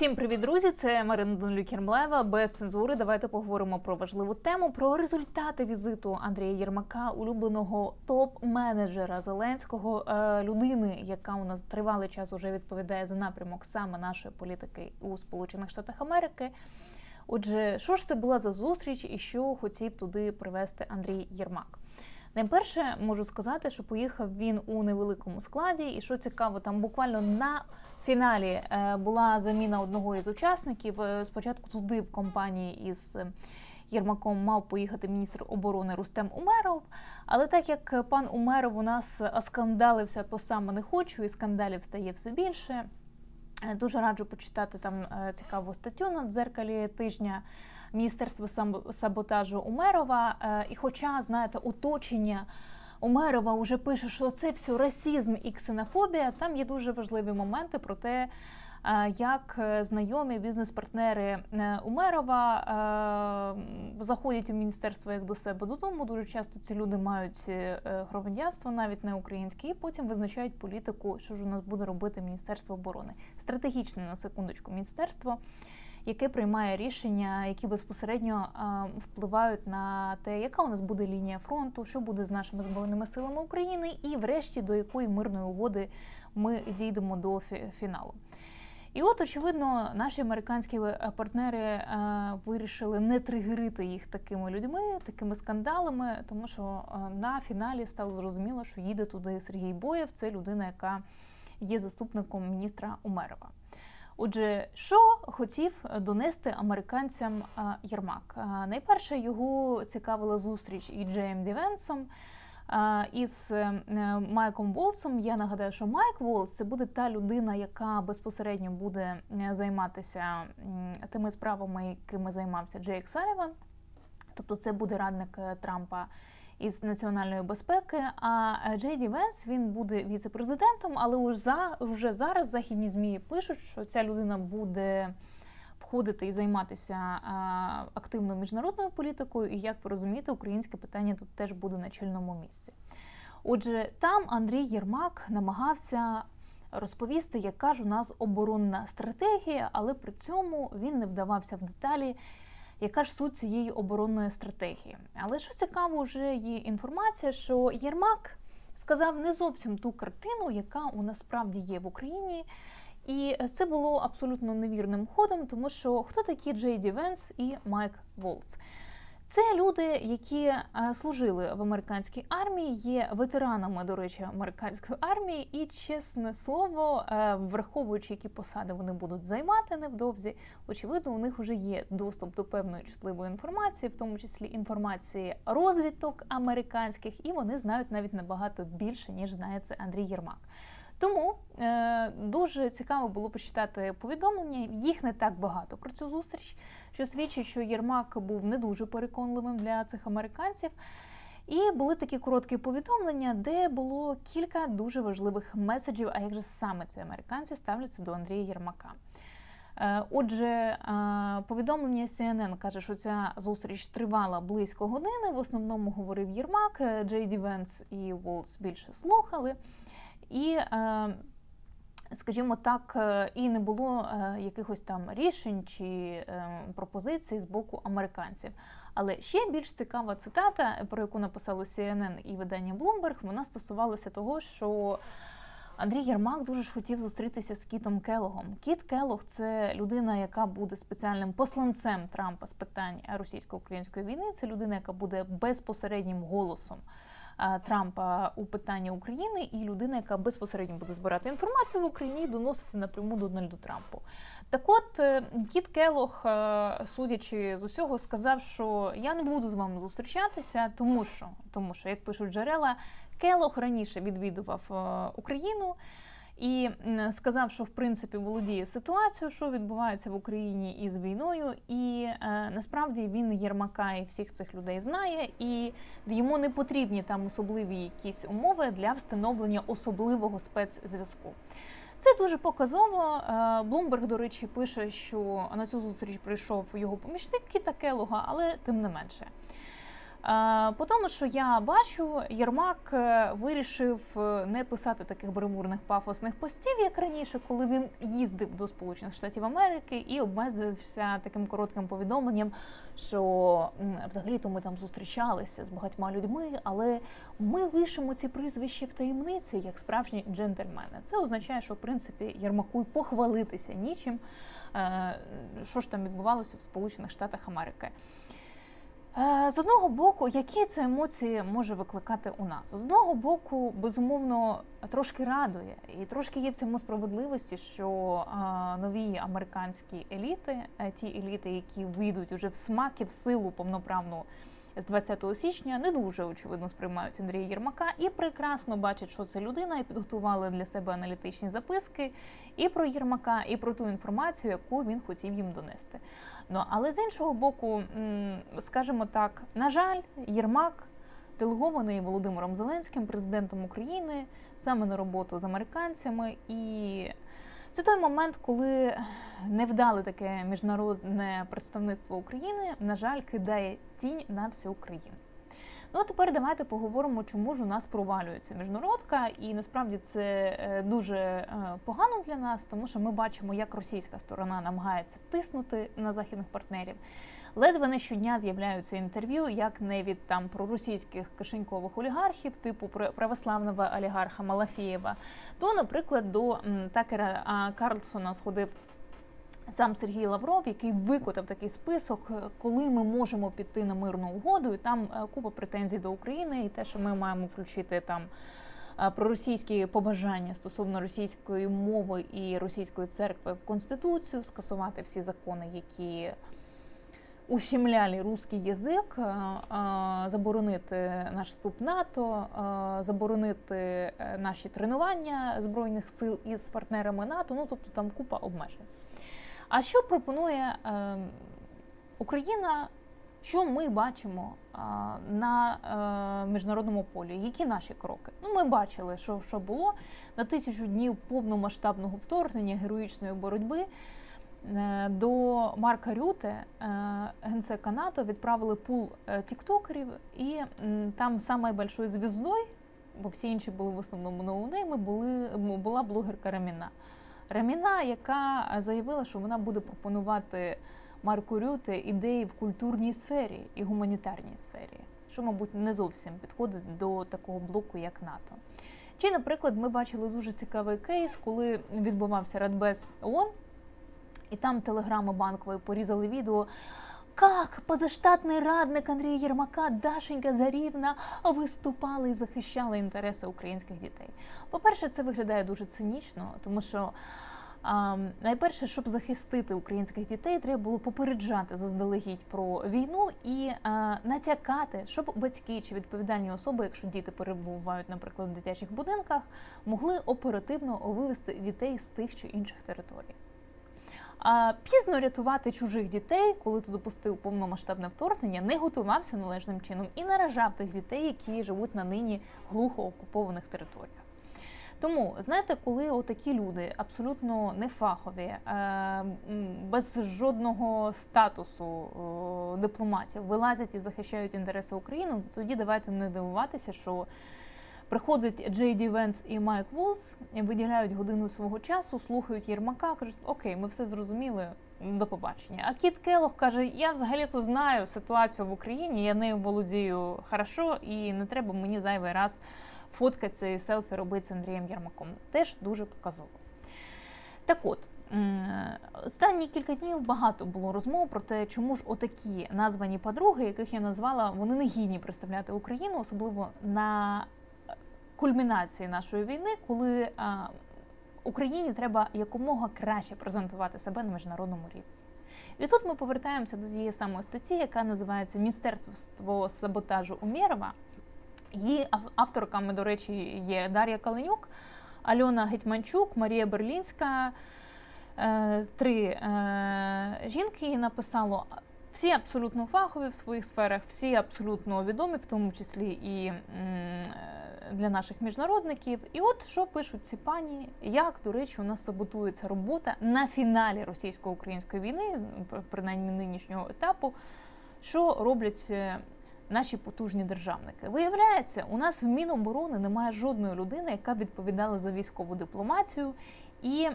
Всім привіт, друзі! Це Марина Данилюк-Єрмлаєва. Без цензури. Давайте поговоримо про важливу тему про результати візиту Андрія Єрмака, улюбленого топ-менеджера Зеленського, е, людини, яка у нас тривалий час уже відповідає за напрямок саме нашої політики у Сполучених Штатах Америки. Отже, що ж це була за зустріч і що хотів туди привезти Андрій Єрмак? Найперше можу сказати, що поїхав він у невеликому складі, і що цікаво, там буквально на фіналі е, була заміна одного із учасників. Е, Спочатку туди в компанії із е, Єрмаком мав поїхати міністр оборони Рустем Умеров. Але так як пан Умеров у нас оскандалився по саме не хочу, і скандалів стає все більше. Дуже раджу почитати там цікаву статтю на дзеркалі тижня Міністерства саботажу Умерова. І хоча, знаєте, оточення Умерова вже пише, що це все расізм і ксенофобія, там є дуже важливі моменти про те, е, як е, знайомі бізнес-партнери е, Умерова заходять у міністерство як до себе додому. Дуже часто ці люди мають громадянство, навіть не українське, і потім визначають політику, що ж у нас буде робити Міністерство оборони. Стратегічне на секундочку міністерство яке приймає рішення, які безпосередньо а, впливають на те, яка у нас буде лінія фронту, що буде з нашими збройними силами України, і, врешті, до якої мирної угоди ми дійдемо до фі- фіналу. І от, очевидно, наші американські е, партнери е, вирішили не тригерити їх такими людьми, такими скандалами, тому що е, на фіналі стало зрозуміло, що їде туди Сергій Боєв. Це людина, яка є заступником міністра Умерова. Отже, що хотів донести американцям Єрмак? Найперше його цікавила зустріч із Джеєм Дівенсом. Із е, Майком Волсом я нагадаю, що Майк Волс це буде та людина, яка безпосередньо буде е, займатися тими справами, якими займався Джейк Саліван. Тобто, це буде радник е, Трампа із національної безпеки. А е, Джей Ді Венс він буде віце-президентом, але вже зараз західні змі пишуть, що ця людина буде входити і займатися а, активною міжнародною політикою. І як ви розумієте, українське питання тут теж буде на чільному місці. Отже, там Андрій Єрмак намагався розповісти, яка ж у нас оборонна стратегія, але при цьому він не вдавався в деталі. Яка ж суть цієї оборонної стратегії? Але що цікаво, вже є інформація, що Єрмак сказав не зовсім ту картину, яка у насправді є в Україні. І це було абсолютно невірним ходом, тому що хто такі Джей Ді Венс і Майк Волц? Це люди, які е, служили в американській армії, є ветеранами, до речі, американської армії, і чесне слово, е, враховуючи, які посади вони будуть займати невдовзі, очевидно, у них вже є доступ до певної чутливої інформації, в тому числі інформації розвідок американських, і вони знають навіть набагато більше, ніж знає це Андрій Єрмак. Тому е, дуже цікаво було почитати повідомлення. Їх не так багато про цю зустріч, що свідчить, що Єрмак був не дуже переконливим для цих американців. І були такі короткі повідомлення, де було кілька дуже важливих меседжів. А як же саме ці американці ставляться до Андрія Єрмака? Е, Отже, е, повідомлення CNN каже, що ця зустріч тривала близько години. В основному говорив Єрмак, е, Джей Ді Венс і Волс більше слухали. І, е, скажімо так, е, і не було е, якихось там рішень чи пропозицій з боку американців. Але ще більш цікава цитата, про яку написало CNN і видання Bloomberg, вона стосувалася того, що Андрій Єрмак дуже ж хотів зустрітися з Кітом Келогом. Кіт Келог це людина, яка буде спеціальним посланцем Трампа з питань російсько-української війни. Це людина, яка буде безпосереднім голосом. Е, Трампа у питанні України і людина, яка безпосередньо буде збирати інформацію в Україні і доносити напряму Дональду Трампу. Так от е, Кіт Келох, е, судячи з усього, сказав, що я не буду з вами зустрічатися, тому що, тому що, як пишуть джерела, Келох раніше відвідував Україну. І сказав, що в принципі володіє ситуацією, що відбувається в Україні із війною, і е, насправді він Єрмака і всіх цих людей знає, і йому не потрібні там особливі якісь умови для встановлення особливого спецзв'язку. Це дуже показово. Блумберг, до речі, пише, що на цю зустріч прийшов його помічник Кіта Келога, але тим не менше. По тому, що я бачу, Єрмак е, вирішив е, не писати таких бремурних пафосних постів, як раніше, коли він їздив до Сполучених Штатів Америки і обмежився таким коротким повідомленням, що взагалі-то ми там зустрічалися з багатьма людьми, але ми лишимо ці прізвища в таємниці як справжні джентльмени. Це означає, що в принципі Єрмаку й похвалитися нічим, е, що ж там відбувалося в Сполучених Штатах Америки. Е, З одного боку, які це емоції може викликати у нас? З одного боку, безумовно, трошки радує, і трошки є в цьому справедливості, що е, нові американські еліти, е, ті еліти, які вийдуть уже в смак і в силу повноправну з 20 січня, не дуже очевидно сприймають Андрія Єрмака і прекрасно бачать, що це людина, і підготували для себе аналітичні записки і про Єрмака, і про ту інформацію, яку він хотів їм донести. Ну але з іншого боку, скажімо так, на жаль, Єрмак делегований Володимиром Зеленським, президентом України, саме на роботу з американцями. І це той момент, коли невдале таке міжнародне представництво України, на жаль, кидає тінь на всю країну. Ну а тепер давайте поговоримо, чому ж у нас провалюється міжнародка, і насправді це е, дуже е, погано для нас, тому що ми бачимо, як російська сторона намагається тиснути на західних партнерів. Ледве не щодня з'являються інтерв'ю, як не від там проросійських кишенькових олігархів, типу пр- православного олігарха Малафєєва, то, наприклад, до Такера Карлсона сходив сам Сергій Лавров, який викотав такий список, е, коли ми можемо піти на мирну угоду, і там е, купа претензій до України, і те, що ми маємо включити там е, проросійські побажання стосовно російської мови і російської церкви в конституцію, скасувати всі закони, які ущемляли русський язик, заборонити наш вступ НАТО, заборонити наші тренування збройних сил із партнерами НАТО. Ну тобто там купа обмежень. А що пропонує е, Україна? Що ми бачимо а, на е, міжнародному полі? Які наші кроки? Ну, ми бачили, що, що було на тисячу днів повномасштабного вторгнення героїчної боротьби. е, До Марка Рюте, е, генсека НАТО, відправили пул тіктокерів, і там самою большою звіздою, бо всі інші були в основному ноунейми, були була блогерка Раміна. Раміна, яка заявила, що вона буде пропонувати Марку Рюте ідеї в культурній сфері і гуманітарній сфері, що, мабуть, не зовсім підходить до такого блоку, як НАТО. Чи, наприклад, ми бачили дуже цікавий кейс, коли відбувався Радбез ООН, і там телеграми банкової порізали відео. Как позаштатний радник Андрія Єрмака, Дашенька Зарівна виступали і захищали інтереси українських дітей. По-перше, це виглядає дуже цинічно, тому що а, найперше, щоб захистити українських дітей, треба було попереджати заздалегідь про війну і а, натякати, щоб батьки чи відповідальні особи, якщо діти перебувають, наприклад, в дитячих будинках, могли оперативно вивести дітей з тих чи інших територій. Пізно рятувати чужих дітей, коли ти допустив повномасштабне вторгнення, не готувався належним чином і наражав тих дітей, які живуть на нині глухо окупованих територіях. Тому знаєте, коли отакі люди абсолютно нефахові, е, без жодного статусу дипломатів вилазять і захищають інтереси України, тоді давайте не дивуватися, що приходить Джей Ді Венс і Майк Волс, виділяють годину свого часу, слухають Єрмака, кажуть, окей, ми все зрозуміли. До побачення. А Кіт Келох каже: я взагалі-то знаю ситуацію в Україні, я нею володію хорошо, і не треба мені зайвий раз фоткатися і селфі робити з Андрієм Єрмаком. Теж дуже показово. Так от, останні кілька днів багато було розмов про те, чому ж отакі названі подруги, яких я назвала, вони не гідні представляти Україну, особливо на кульмінації нашої війни, коли а, Україні треба якомога краще презентувати себе на міжнародному рівні. І тут ми повертаємося до тієї самої статті, яка називається Міністерство саботажу Умєрова. Її авторками, до речі, є Дар'я Каленюк, Альона Гетьманчук, Марія Берлінська. Е, Три е, жінки написало. Всі абсолютно фахові в своїх сферах, всі абсолютно відомі, в тому числі і е, для наших міжнародників. І от що пишуть ці пані, як, до речі, у нас саботується робота на фіналі російсько-української війни, пр- принаймні нинішнього етапу, що роблять е, наші потужні державники. Виявляється, у нас в Міноборони немає жодної людини, яка відповідала за військову дипломатію і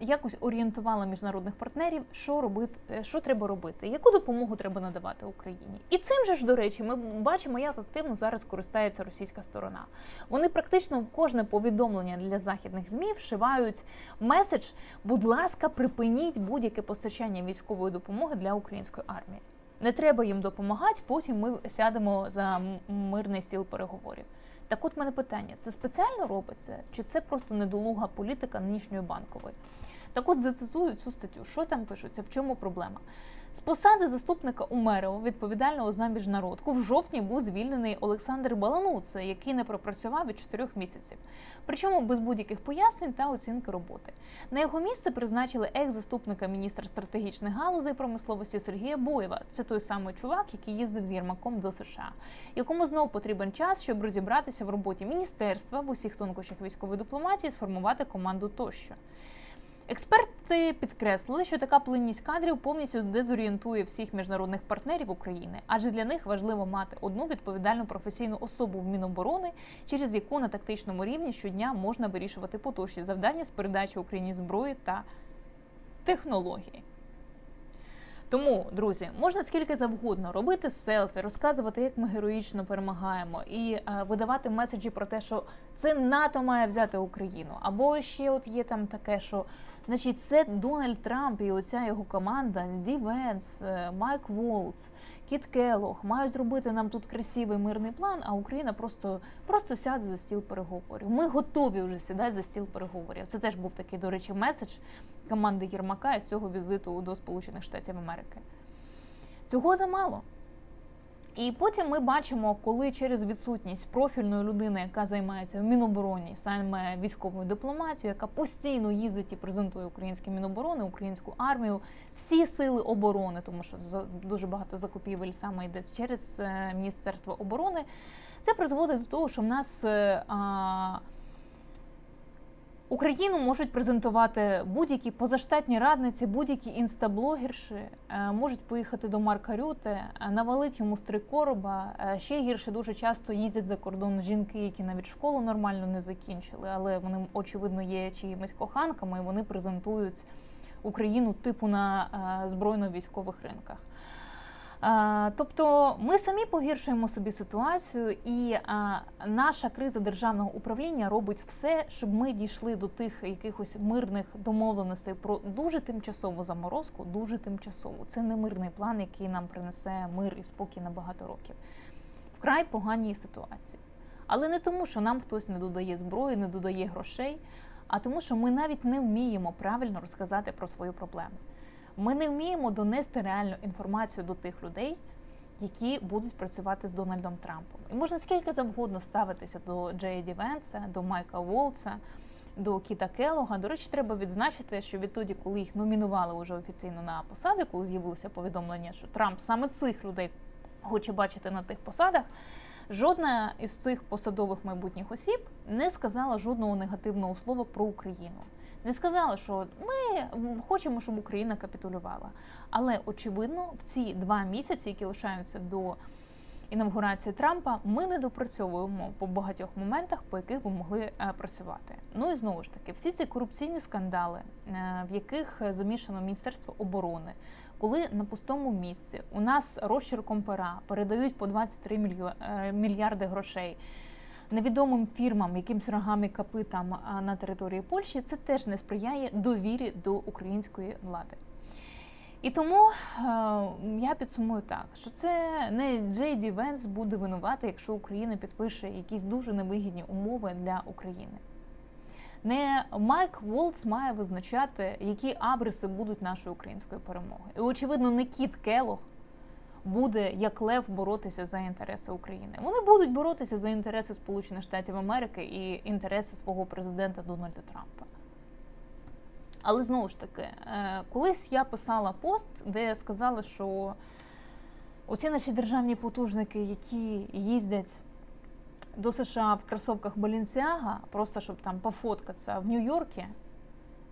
якось орієнтувала міжнародних партнерів, що робити, е, що треба робити, яку допомогу треба надавати Україні. І цим же ж, до речі, ми бачимо, як активно зараз користається російська сторона. Вони практично в кожне повідомлення для західних змі вшивають меседж: будь ласка, припиніть будь-яке постачання військової допомоги для української армії. Не треба їм допомагати, потім ми сядемо за мирний стіл переговорів. Так от мене питання: це спеціально робиться, чи це просто недолуга політика нинішньої банкової? Так от зацитую цю статтю. Що там пишуться? В чому проблема? З посади заступника УМЕРО, відповідального за міжнародку, в жовтні був звільнений Олександр Балануце, який не пропрацював від 4 місяців. Причому без будь-яких пояснень та оцінки роботи. На його місце призначили екс-заступника міністра стратегічних галузей промисловості Сергія Боєва. Це той самий чувак, який їздив з Єрмаком до США, якому знов потрібен час, щоб розібратися в роботі міністерства в усіх тонкощах військової дипломатії, сформувати команду тощо. Експерти підкреслили, що така плинність кадрів повністю дезорієнтує всіх міжнародних партнерів України, адже для них важливо мати одну відповідальну професійну особу в Міноборони, через яку на тактичному рівні щодня можна вирішувати поточні завдання з передачі Україні зброї та технології. Тому, друзі, можна скільки завгодно робити селфі, розказувати, як ми героїчно перемагаємо, і е, видавати меседжі про те, що це НАТО має взяти Україну. Або ще от є там таке, що значить це Дональд Трамп і оця його команда, Ді Венс, е, Майк Волц, Кіт Келох мають зробити нам тут красивий мирний план, а Україна просто, просто сяде за стіл переговорів. Ми готові вже сідати за стіл переговорів. Це теж був такий, до речі, меседж команди Єрмака із цього візиту до Сполучених Штатів Америки. Цього замало. І потім ми бачимо, коли через відсутність профільної людини, яка займається в Мінобороні, саме військовою дипломатією, яка постійно їздить і презентує українське Міноборони, українську армію, всі сили оборони, тому що дуже багато закупівель саме йде через е, Міністерство оборони, це призводить до того, що в нас е, а, Україну можуть презентувати будь-які позаштатні радниці, будь-які інстаблогерші, е, можуть поїхати до Марка Рюте, е, навалити йому з три короба. Е, Ще гірше дуже часто їздять за кордон жінки, які навіть школу нормально не закінчили, але вони очевидно є чиїмись коханками, і вони презентують Україну типу на збройно-військових ринках. Е, Тобто ми самі погіршуємо собі ситуацію, і е, наша криза державного управління робить все, щоб ми дійшли до тих якихось мирних домовленостей про дуже тимчасову заморозку, дуже тимчасову. Це не мирний план, який нам принесе мир і спокій на багато років. Вкрай поганій ситуації. Але не тому, що нам хтось не додає зброї, не додає грошей, а тому, що ми навіть не вміємо правильно розказати про свою проблему. Ми не вміємо донести реальну інформацію до тих людей, які будуть працювати з Дональдом Трампом. І можна скільки завгодно ставитися до Джея Ді Венса, до Майка Волца, до Кіта Келога. До речі, треба відзначити, що відтоді, коли їх номінували вже офіційно на посади, коли з'явилося повідомлення, що Трамп саме цих людей хоче бачити на тих посадах. Жодна із цих посадових майбутніх осіб не сказала жодного негативного слова про Україну. Не сказала, що ми хочемо, щоб Україна капітулювала. Але очевидно, в ці два місяці, які лишаються до інавгурації Трампа, ми не допрацьовуємо по багатьох моментах, по яких ви могли е, працювати. Ну і знову ж таки, всі ці корупційні скандали, е, в яких замішано Міністерство оборони, коли на пустому місці у нас розчерком пера передають по 23 мільйо- е, мільярди грошей невідомим фірмам, якимсь рогам і копитам на території Польщі, це теж не сприяє довірі до української влади. І тому е, я підсумую так, що це не Джей Венс буде винувати, якщо Україна підпише якісь дуже невигідні умови для України. Не Майк Волц має визначати, які абриси будуть нашої української перемоги. І очевидно, не Кіт Келох буде як лев боротися за інтереси України. Вони будуть боротися за інтереси Сполучених Штатів Америки і інтереси свого президента Дональда Трампа. Але знову ж таки, е, колись я писала пост, де я сказала, що оці наші державні потужники, які їздять до США в кросовках Балінсіага, просто щоб там пофоткатися в Нью-Йоркі,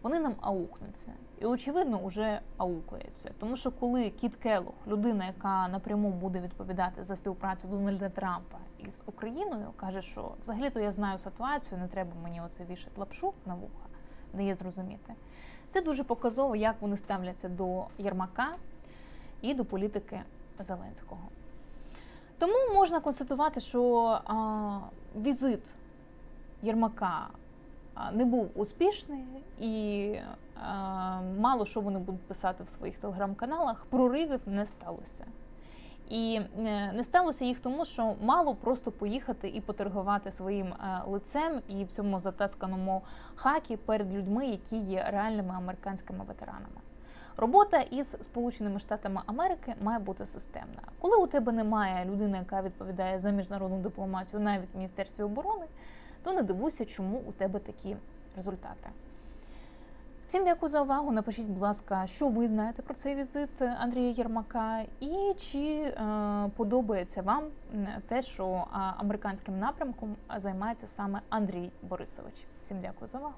вони нам аукнуться. І очевидно, вже аукаються. Тому що коли Кіт Келлог, людина, яка напряму буде відповідати за співпрацю Дональда Трампа із Україною, каже, що взагалі-то я знаю ситуацію, не треба мені оце вішати лапшу на вуха, дає зрозуміти. Це дуже показово, як вони ставляться до Єрмака і до політики Зеленського. Тому можна констатувати, що а, візит Єрмака не був успішний, і мало що вони будуть писати в своїх телеграм-каналах, проривів не сталося. І е, не сталося їх тому, що мало просто поїхати і поторгувати своїм е, лицем і в цьому затасканому хакі перед людьми, які є реальними американськими ветеранами. Робота із Сполученими Штатами Америки має бути системна. Коли у тебе немає людини, яка відповідає за міжнародну дипломатію, навіть в Міністерстві оборони, то не дивуйся, чому у тебе такі результати. Всім дякую за увагу. Напишіть, будь ласка, що ви знаєте про цей візит Андрія Єрмака, і чи е, подобається вам те, що американським напрямком займається саме Андрій Борисович. Всім дякую за увагу.